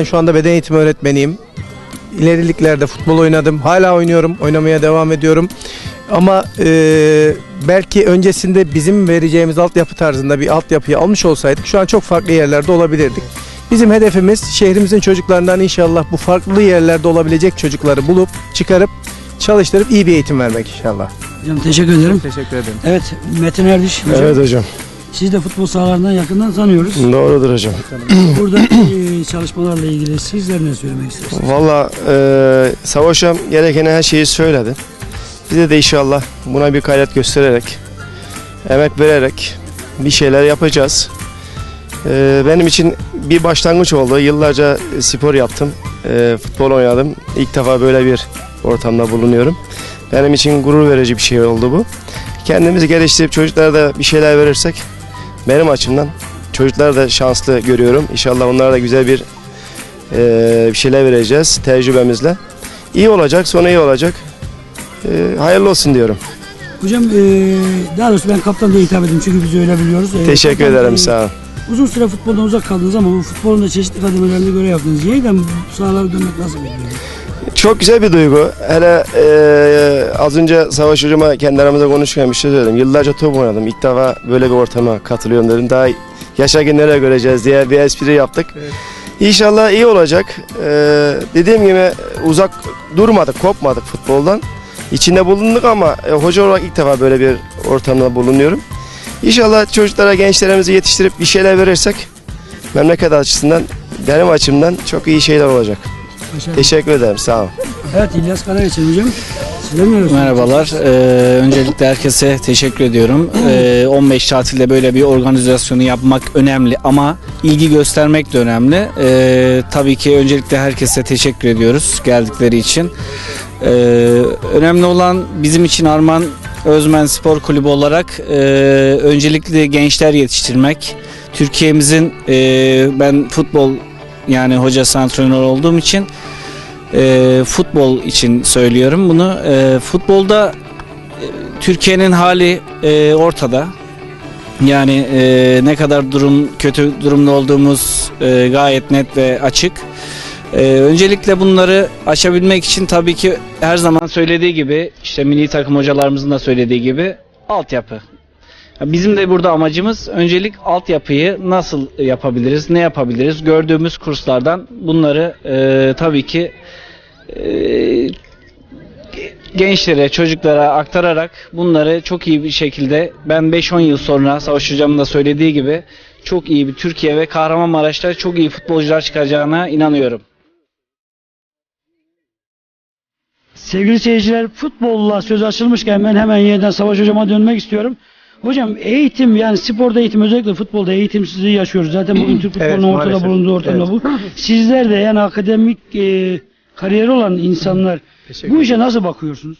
Ben şu anda beden eğitimi öğretmeniyim. İleriliklerde futbol oynadım. Hala oynuyorum. Oynamaya devam ediyorum. Ama e, belki öncesinde bizim vereceğimiz altyapı tarzında bir altyapıyı almış olsaydık şu an çok farklı yerlerde olabilirdik. Bizim hedefimiz şehrimizin çocuklarından inşallah bu farklı yerlerde olabilecek çocukları bulup çıkarıp çalıştırıp iyi bir eğitim vermek inşallah. Hocam teşekkür ederim. Teşekkür ederim. Evet Metin Erdiş hocam. Evet hocam. Siz de futbol sahalarından yakından tanıyoruz. Doğrudur hocam. Burada e, çalışmalarla ilgili sizler ne söylemek istersiniz? Valla e, Savaş hocam gereken her şeyi söyledi. Bize de inşallah buna bir gayret göstererek, emek vererek bir şeyler yapacağız. E, benim için bir başlangıç oldu. Yıllarca spor yaptım. E, futbol oynadım. İlk defa böyle bir ortamda bulunuyorum. Benim için gurur verici bir şey oldu bu. Kendimizi geliştirip çocuklara da bir şeyler verirsek benim açımdan çocuklar da şanslı görüyorum. İnşallah onlara da güzel bir e, bir şeyler vereceğiz tecrübemizle. İyi olacak, sonu iyi olacak. E, hayırlı olsun diyorum. Hocam e, daha doğrusu ben kaptan diye hitap edeyim çünkü biz öyle biliyoruz. E, Teşekkür kaptan, ederim, e, sağ olun. Uzun süre futboldan uzak kaldınız ama bu futbolun da çeşitli kademelerinde görev yaptınız. Yeniden sahalara dönmek nasıl bir duygu? Çok güzel bir duygu. Hele e, az önce Savaş Hocam'a kendi aramızda konuşurken bir şey söyledim. Yıllarca top oynadım. İlk defa böyle bir ortama katılıyorum dedim. Daha yaşarken nereye göreceğiz diye bir espri yaptık. Evet. İnşallah iyi olacak. E, dediğim gibi uzak durmadık, kopmadık futboldan. İçinde bulunduk ama e, hoca olarak ilk defa böyle bir ortamda bulunuyorum. İnşallah çocuklara, gençlerimizi yetiştirip bir şeyler verirsek memleket açısından, benim açımdan çok iyi şeyler olacak. Başarılı. Teşekkür ederim, sağ olun. Evet İlyas hocam. Sizler ne diyorsunuz? Merhabalar. Ee, öncelikle herkese teşekkür ediyorum. Ee, 15 tatilde böyle bir organizasyonu yapmak önemli ama ilgi göstermek de önemli. Ee, tabii ki öncelikle herkese teşekkür ediyoruz geldikleri için. Ee, önemli olan bizim için Arman Özmen Spor Kulübü olarak e, öncelikle gençler yetiştirmek. Türkiye'mizin e, ben futbol yani hoca antrenör olduğum için e, futbol için söylüyorum bunu. E, futbolda e, Türkiye'nin hali e, ortada. Yani e, ne kadar durum kötü durumda olduğumuz e, gayet net ve açık. E, öncelikle bunları aşabilmek için tabii ki her zaman söylediği gibi işte milli takım hocalarımızın da söylediği gibi altyapı. Bizim de burada amacımız öncelik altyapıyı nasıl yapabiliriz, ne yapabiliriz? Gördüğümüz kurslardan bunları e, tabii ki e, gençlere, çocuklara aktararak bunları çok iyi bir şekilde ben 5-10 yıl sonra Savaş Hocam'ın da söylediği gibi çok iyi bir Türkiye ve Kahramanmaraş'ta çok iyi futbolcular çıkacağına inanıyorum. Sevgili seyirciler futbolla söz açılmışken ben hemen yeniden Savaş Hocam'a dönmek istiyorum. Hocam eğitim yani sporda eğitim özellikle futbolda eğitimsizliği yaşıyoruz. Zaten bugün Türk Evet, futbolunun ortada maalesef. bulunduğu ortamda bu. Sizler de yani akademik e, kariyeri olan insanlar bu işe nasıl bakıyorsunuz?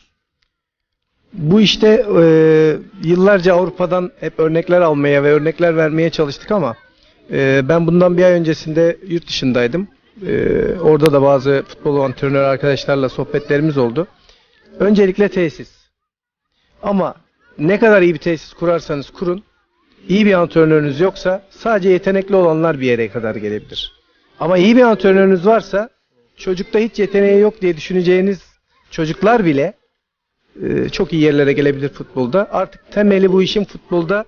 Bu işte e, yıllarca Avrupa'dan hep örnekler almaya ve örnekler vermeye çalıştık ama e, ben bundan bir ay öncesinde yurt dışındaydım. E, orada da bazı futbol antrenör arkadaşlarla sohbetlerimiz oldu. Öncelikle tesis. Ama ne kadar iyi bir tesis kurarsanız kurun, iyi bir antrenörünüz yoksa sadece yetenekli olanlar bir yere kadar gelebilir. Ama iyi bir antrenörünüz varsa çocukta hiç yeteneği yok diye düşüneceğiniz çocuklar bile e, çok iyi yerlere gelebilir futbolda. Artık temeli bu işin futbolda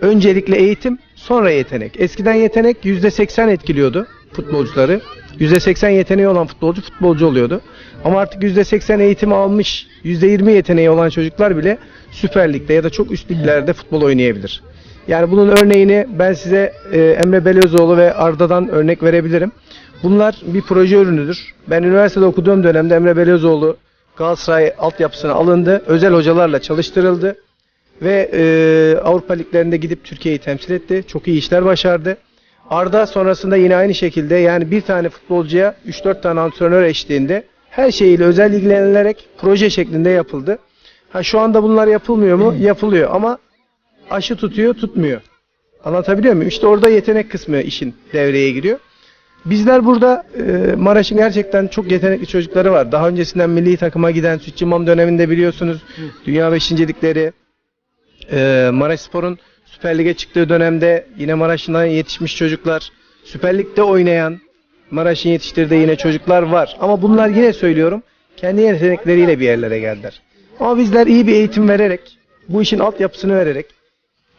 öncelikle eğitim, sonra yetenek. Eskiden yetenek %80 etkiliyordu futbolcuları. %80 yeteneği olan futbolcu futbolcu oluyordu. Ama artık %80 eğitimi almış, %20 yeteneği olan çocuklar bile Süper Lig'de ya da çok üst liglerde futbol oynayabilir. Yani bunun örneğini ben size e, Emre Belözoğlu ve Arda'dan örnek verebilirim. Bunlar bir proje ürünüdür. Ben üniversitede okuduğum dönemde Emre Belözoğlu Galatasaray altyapısına alındı. Özel hocalarla çalıştırıldı. Ve e, Avrupa liglerinde gidip Türkiye'yi temsil etti. Çok iyi işler başardı. Arda sonrasında yine aynı şekilde yani bir tane futbolcuya 3-4 tane antrenör eşliğinde her şeyiyle özel ilgilenilerek proje şeklinde yapıldı. Ha şu anda bunlar yapılmıyor mu? Yapılıyor ama aşı tutuyor, tutmuyor. Anlatabiliyor muyum? İşte orada yetenek kısmı işin devreye giriyor. Bizler burada e, Maraş'ın gerçekten çok yetenekli çocukları var. Daha öncesinden milli takıma giden Sütçü İmam döneminde biliyorsunuz dünya beşincilikleri e, Maraş Spor'un Süper Lig'e çıktığı dönemde yine Maraş'tan yetişmiş çocuklar Süper Lig'de oynayan Maraş'ın yetiştirdiği yine çocuklar var. Ama bunlar yine söylüyorum kendi yetenekleriyle bir yerlere geldiler. Ama bizler iyi bir eğitim vererek, bu işin altyapısını vererek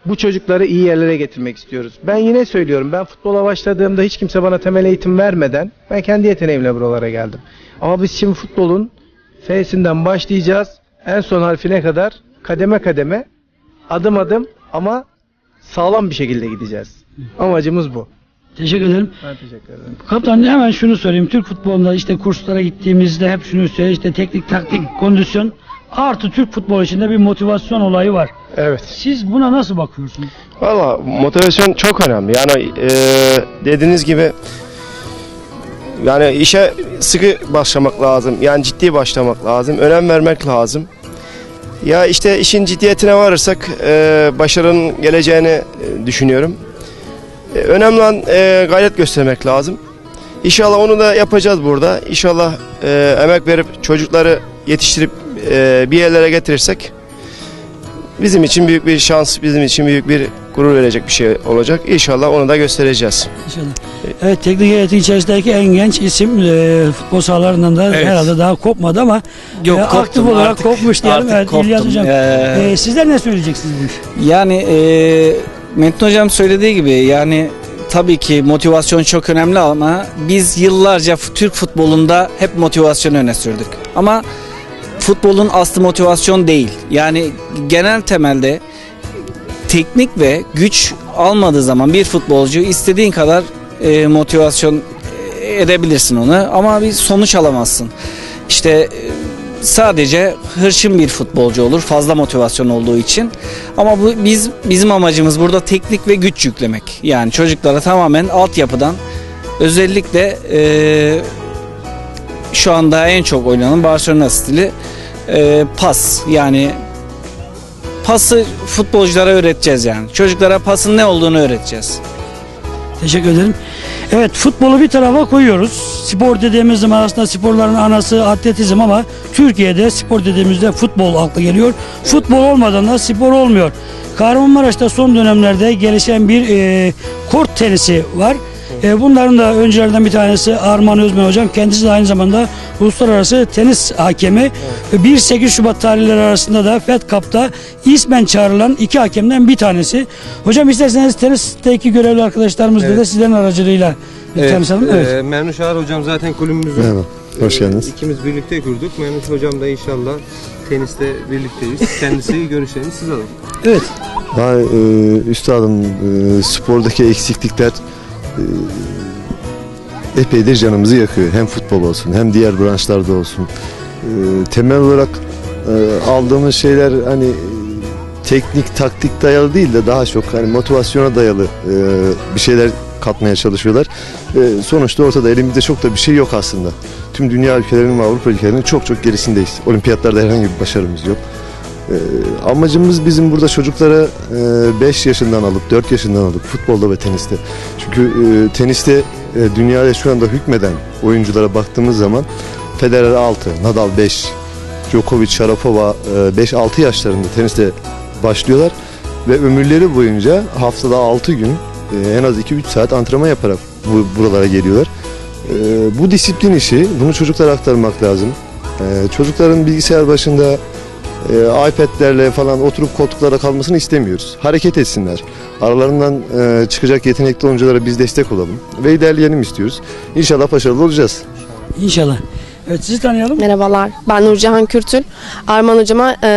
bu çocukları iyi yerlere getirmek istiyoruz. Ben yine söylüyorum ben futbola başladığımda hiç kimse bana temel eğitim vermeden ben kendi yeteneğimle buralara geldim. Ama biz şimdi futbolun F'sinden başlayacağız. En son harfine kadar kademe kademe adım adım ama sağlam bir şekilde gideceğiz. Amacımız bu. Teşekkür ederim. Ben teşekkür ederim. Kaptan hemen şunu sorayım. Türk futbolunda işte kurslara gittiğimizde hep şunu söylüyor. işte teknik, taktik, kondisyon artı Türk futbolu içinde bir motivasyon olayı var. Evet. Siz buna nasıl bakıyorsunuz? Valla motivasyon çok önemli. Yani e, dediğiniz gibi yani işe sıkı başlamak lazım. Yani ciddi başlamak lazım. Önem vermek lazım. Ya işte işin ciddiyetine varırsak e, başarının geleceğini e, düşünüyorum. E, önemli olan e, gayret göstermek lazım. İnşallah onu da yapacağız burada. İnşallah e, emek verip çocukları yetiştirip e, bir yerlere getirirsek bizim için büyük bir şans, bizim için büyük bir gurur verecek bir şey olacak. İnşallah onu da göstereceğiz. İnşallah. Evet teknik heyeti içerisindeki en genç isim e, futbol sahalarından da Evet. herhalde daha kopmadı ama Yok, e, aktif olarak artık. kopmuş diyelim. Artık Evet, İlyas koptum. Hocam. Ee, E, sizler ne söyleyeceksiniz? Yani e, Metin Hocam söylediği gibi yani tabii ki motivasyon çok önemli ama biz yıllarca Türk futbolunda hep motivasyonu öne sürdük. Ama futbolun aslı motivasyon değil. Yani genel temelde teknik ve güç almadığı zaman bir futbolcu istediğin kadar e, motivasyon e, edebilirsin onu ama bir sonuç alamazsın. İşte e, sadece hırçın bir futbolcu olur fazla motivasyon olduğu için. Ama bu biz bizim amacımız burada teknik ve güç yüklemek. Yani çocuklara tamamen altyapıdan özellikle e, şu anda en çok oynanan Barcelona stili e, pas yani pası futbolculara öğreteceğiz yani. Çocuklara pasın ne olduğunu öğreteceğiz. Teşekkür ederim. Evet futbolu bir tarafa koyuyoruz. Spor dediğimiz zaman aslında sporların anası atletizm ama Türkiye'de spor dediğimizde futbol akla geliyor. Futbol olmadan da spor olmuyor. Kahramanmaraş'ta son dönemlerde gelişen bir e, kort tenisi var. E, bunların da öncülerinden bir tanesi Arman Özmen hocam. Kendisi de aynı zamanda uluslararası tenis hakemi. E, 1-8 Şubat tarihleri arasında da Fed Cup'ta ismen çağrılan iki hakemden bir tanesi. Hocam isterseniz tenisteki görevli arkadaşlarımızla da Evet. sizlerin aracılığıyla bir tanışalım. Evet. e, Memnuş Ağar hocam zaten kulübümüzün Merhaba, hoş e, geldiniz. ikimiz birlikte kurduk. Memnuş hocam da inşallah teniste birlikteyiz. Kendisi görüşlerini siz alın. evet. Ben e, üstadım e, spordaki eksiklikler e, epeydir canımızı yakıyor. Hem futbol olsun hem diğer branşlarda olsun. E, temel olarak e, aldığımız şeyler hani teknik taktik dayalı değil de daha çok hani motivasyona dayalı e, bir şeyler katmaya çalışıyorlar. E, sonuçta ortada elimizde çok da bir şey yok aslında. Tüm dünya ülkelerinin ve Avrupa ülkelerinin çok çok gerisindeyiz. Olimpiyatlarda herhangi bir başarımız yok. Ee, amacımız bizim burada çocuklara 5 yaşından alıp 4 yaşından alıp futbolda ve teniste. Çünkü e, teniste e, dünyada şu anda hükmeden oyunculara baktığımız zaman Federer 6, Nadal 5, Djokovic, Sharapova 5-6 yaşlarında teniste başlıyorlar ve ömürleri boyunca haftada 6 gün e, en az 2-3 saat antrenman yaparak bu, buralara geliyorlar. E, bu disiplin işi, bunu çocuklara aktarmak lazım. E, çocukların bilgisayar başında e, iPad'lerle falan oturup koltuklarda kalmasını istemiyoruz. Hareket etsinler. Aralarından e, çıkacak yetenekli oyunculara biz destek olalım ve ilerleyelim istiyoruz. İnşallah başarılı olacağız. İnşallah. Evet sizi tanıyalım. Merhabalar. Ben Nurcihan Kürtül. Arman hocama e,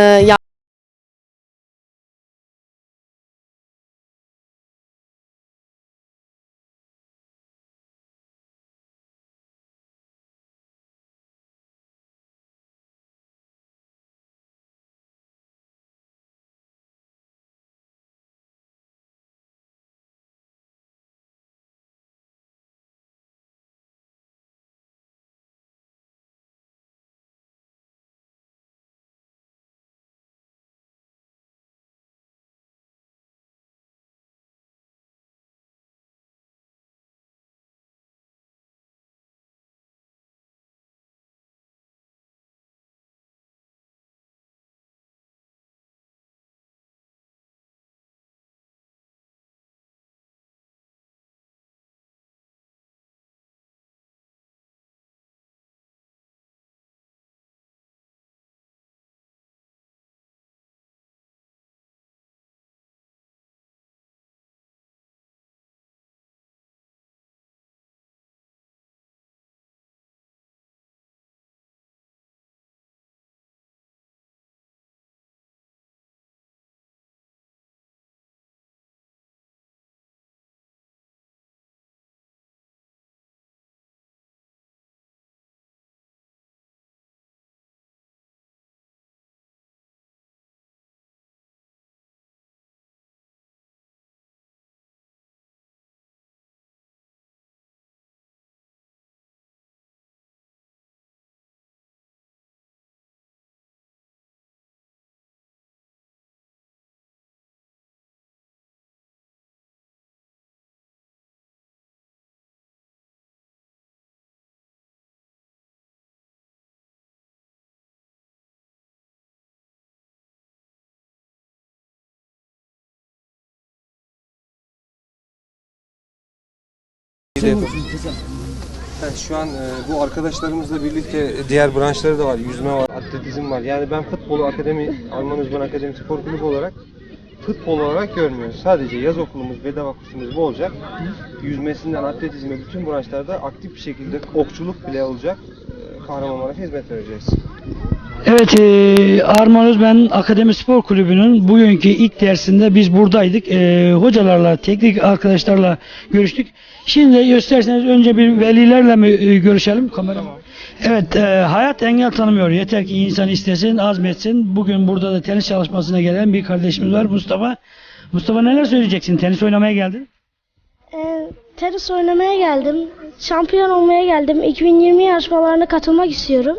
şu an e, bu arkadaşlarımızla birlikte diğer branşları da var. Yüzme var, atletizm var. Yani ben futbolu akademi, Alman Uzman Akademi Spor Kulübü olarak futbol olarak görmüyoruz. Sadece yaz okulumuz, bedava kursumuz bu olacak. Yüzmesinden atletizme bütün branşlarda aktif bir şekilde okçuluk bile olacak. E, Kahramanmaraş'a hizmet vereceğiz. Evet, e, Arman Özben Akademi Spor Kulübü'nün bugünkü ilk dersinde biz buradaydık. E, hocalarla, teknik arkadaşlarla görüştük. Şimdi gösterseniz önce bir velilerle mi e, görüşelim kamera? Evet, e, hayat engel tanımıyor. Yeter ki insan istesin, azmetsin. Bugün burada da tenis çalışmasına gelen bir kardeşimiz var Mustafa. Mustafa neler söyleyeceksin? Tenis oynamaya geldin. Ee, tenis oynamaya geldim. Şampiyon olmaya geldim. 2020 yarışmalarına katılmak istiyorum.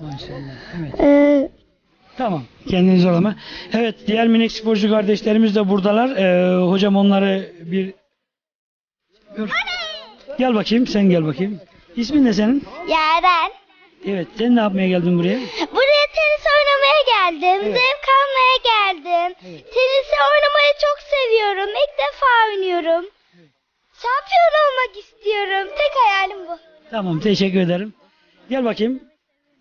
Maşallah. Evet. Ee, Tamam. Kendini zorlama. Evet, diğer minik sporcu kardeşlerimiz de buradalar. Ee, hocam onları bir Gör. Gel bakayım, sen gel bakayım. İsmin ne senin? Yaren. Evet, sen ne yapmaya geldin buraya? Buraya tenis oynamaya geldim. Zevk almaya geldim. Tenisi oynamayı çok seviyorum. İlk defa oynuyorum. Şampiyon olmak istiyorum. Tek hayalim bu. Tamam, teşekkür ederim. Gel bakayım.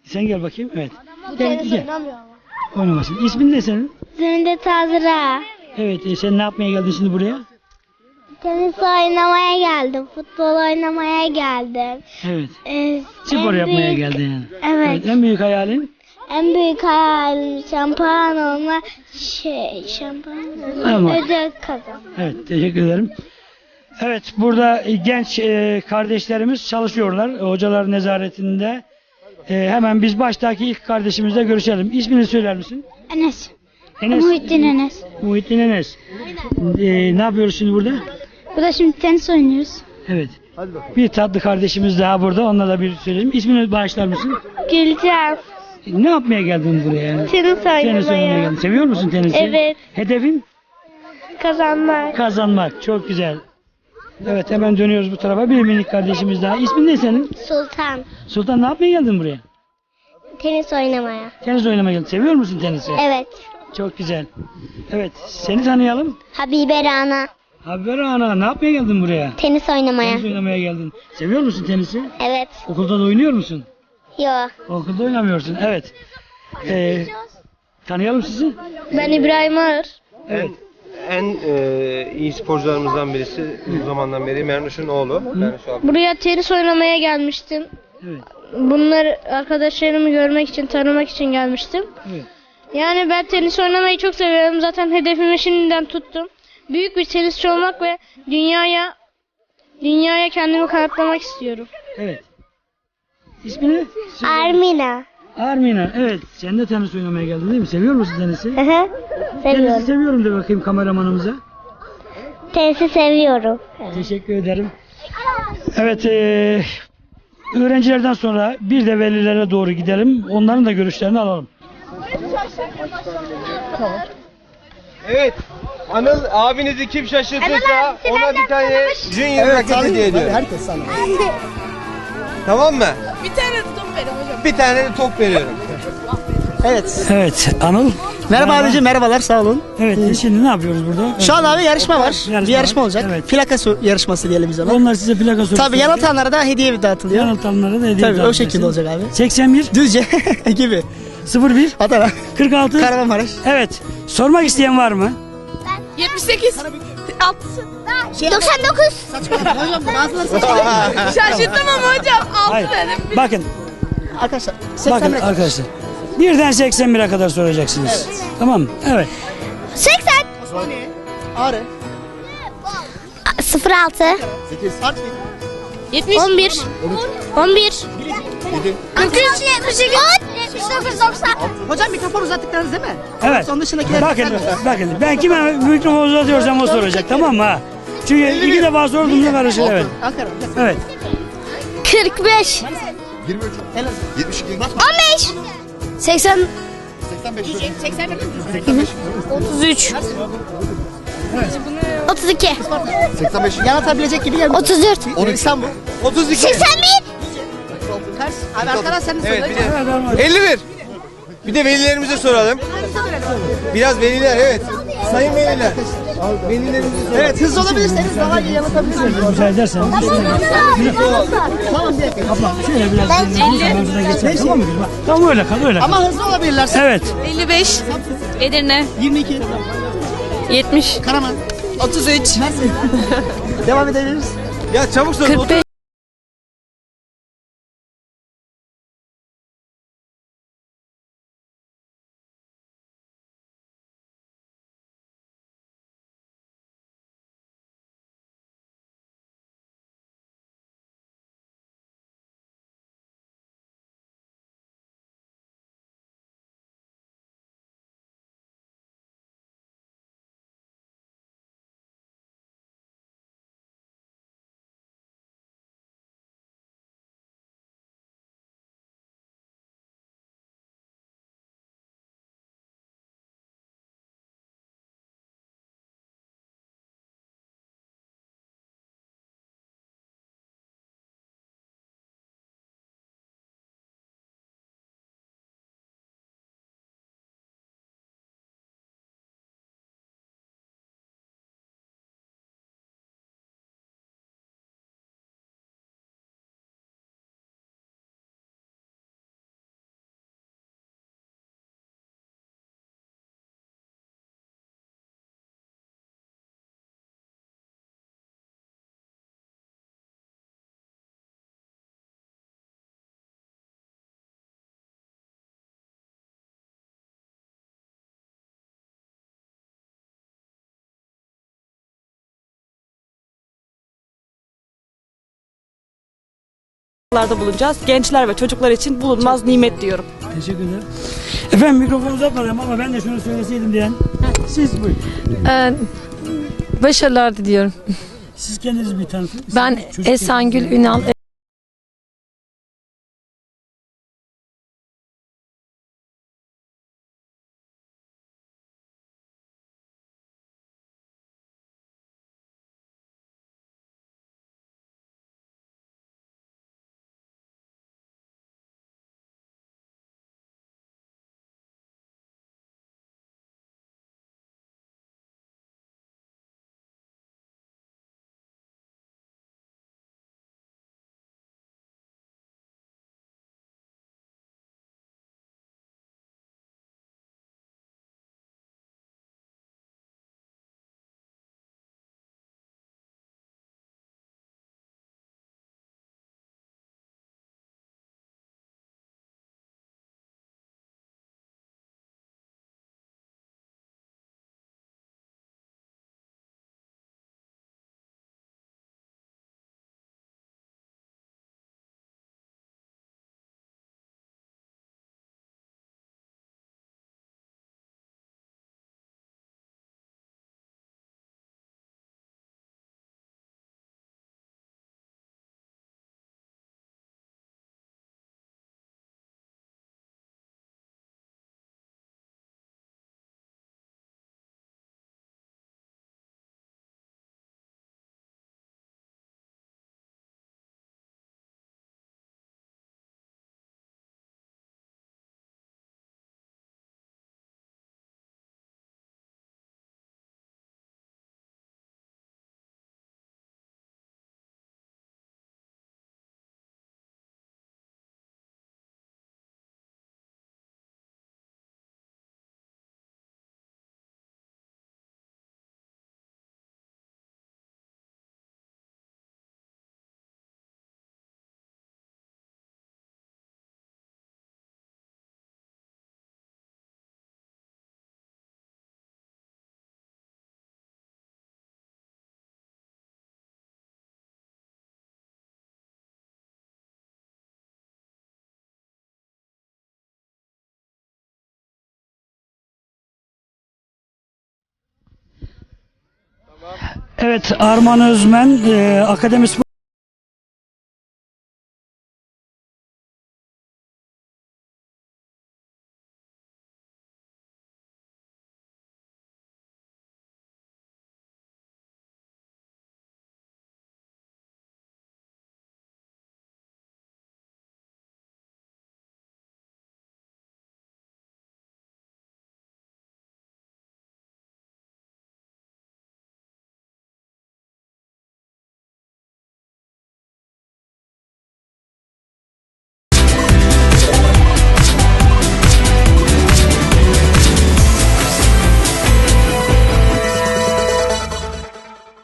Sen gel bakayım. Evet. Gel, gel. oynamıyor ama. Oynamasın. İsmin ne senin? Zünde Tazra. Evet, e, sen ne yapmaya geldin şimdi buraya? Tenis oynamaya geldim. Futbol oynamaya geldim. Evet. Ee, Spor en yapmaya büyük- geldin yani. Evet. En büyük hayalin? En büyük hayalim şampiyon olma, şey, şampiyon Ama- olma, ödül kazan. Evet, teşekkür ederim. Evet, burada e, genç e, kardeşlerimiz çalışıyorlar. Hocalar nezaretinde. E, hemen biz baştaki ilk kardeşimizle görüşelim. İsmini söyler misin? Enes. Enes. Muhittin Enes. Muhittin Enes. E, ne yapıyoruz şimdi burada? Burada şimdi tenis oynuyoruz. Evet. Bir tatlı kardeşimiz daha burada. Onunla da bir söyleyelim. İsmini bağışlar mısın? Gülcan. E, ne yapmaya geldin buraya? Tenis Tenis oynamaya geldin. Seviyor musun tenisi? Evet. Hedefin? Kazanmak. Kazanmak. Çok güzel. Evet hemen dönüyoruz bu tarafa. Bir minik kardeşimiz daha. İsmin ne senin? Sultan. Sultan ne yapmaya geldin buraya? Tenis oynamaya. Tenis oynamaya geldin. Seviyor musun tenisi? Evet. Çok güzel. Evet seni tanıyalım. Habibe Rana. Haber ana ne yapmaya geldin buraya? Tenis oynamaya. Tenis oynamaya geldin. Seviyor musun tenisi? Evet. Okulda da oynuyor musun? Yo. Okulda oynamıyorsun. Evet. Ee, tanıyalım sizi. Ben İbrahim Ağır. Evet. En e, iyi sporcularımızdan birisi bu zamandan beri Mernuş'un oğlu. Mernuş abi. Buraya tenis oynamaya gelmiştim. Evet. Bunları arkadaşlarımı görmek için, tanımak için gelmiştim. Evet. Yani ben tenis oynamayı çok seviyorum. Zaten hedefimi şimdiden tuttum. Büyük bir tenisçi olmak ve dünyaya dünyaya kendimi kanıtlamak istiyorum. Evet. İsmini? Armina. Armina. Evet. Sen de tenis oynamaya geldin değil mi? Seviyor musun tenisi? Hı hı. Tenisi Seviyorum. seviyorum de bakayım kameramanımıza. Tenisi seviyorum. Teşekkür ederim. Evet, eee, öğrencilerden sonra bir de velilere doğru gidelim. Onların da görüşlerini alalım. Evet. Anıl abinizi kim şaşırtırsa ona bir tane Junior raket hediye ediyor. Herkes sana. Tamam mı? Bir tane de top verin hocam. Bir tane de top veriyorum. Evet. Evet, Anıl. Merhaba abicim merhabalar sağ olun. Evet, şimdi ne yapıyoruz burada? Şu an abi yarışma var. Yarışma bir yarışma var. olacak. Evet. Plaka yarışması diyelim biz ona. Onlar size plaka sorusu Tabii yanıltanlara da hediye dağıtılıyor. Yanıltanlara da hediye Tabii o dağıtacaksın. şekilde olacak abi. 81 Düzce gibi. 01 Adana, 46 Kahramanmaraş. Evet. Sormak isteyen var mı? 78. Altısı. 99. Hocam bazıları Şaşırttım ama hocam. Altı Hayır. dedim. Bakın, Arkadaşlar 80 bakın metre. arkadaşlar. Birden 81'e kadar soracaksınız. Tamam mı? Evet. 80. Ağrı. 06. Artvin. 70. 11. 11. 43. 78. 79. 90. Hocam mikrofon uzattıklarınız değil mi? Evet. Onun dışındakiler. Bakın, bakın. Ben kime mikrofonu uzatıyorsam o soracak. Tamam mı? ha? Çünkü iki defa sorduğumda karışır. Evet. Ankara. Evet. 45. 15. 80. 33. 32. Yanıltabilecek gibi gelmiş. 34. İstanbul. 32. 81. Ters. Abi arkadan sen de Evet söyle. bir de 51. Bir de velilerimize soralım. Biraz veliler evet. Sayın veliler. Evet hızlı olabilirseniz daha iyi yanıtabilirsiniz. Müsaade edersen. Tamam bir dakika. Abla şöyle biraz mevzuda geçelim. Tamam mı? Tamam öyle kal öyle. Ama hızlı olabilirlerse. Evet. 55. Edirne. 22. 70. Karaman. 33. Mersin. Devam edebiliriz. Ya çabuk söyle. 45. bulunacağız. Gençler ve çocuklar için bulunmaz nimet diyorum. Teşekkür ederim. Efendim mikrofonu uzatmadım ama ben de şunu söyleseydim diyen. Siz buyurun. Ee, başarılar diliyorum. Siz kendiniz bir tanıtın. Ben Çocuk Esengül Ünal. Evet Arman Özmen e, Akademi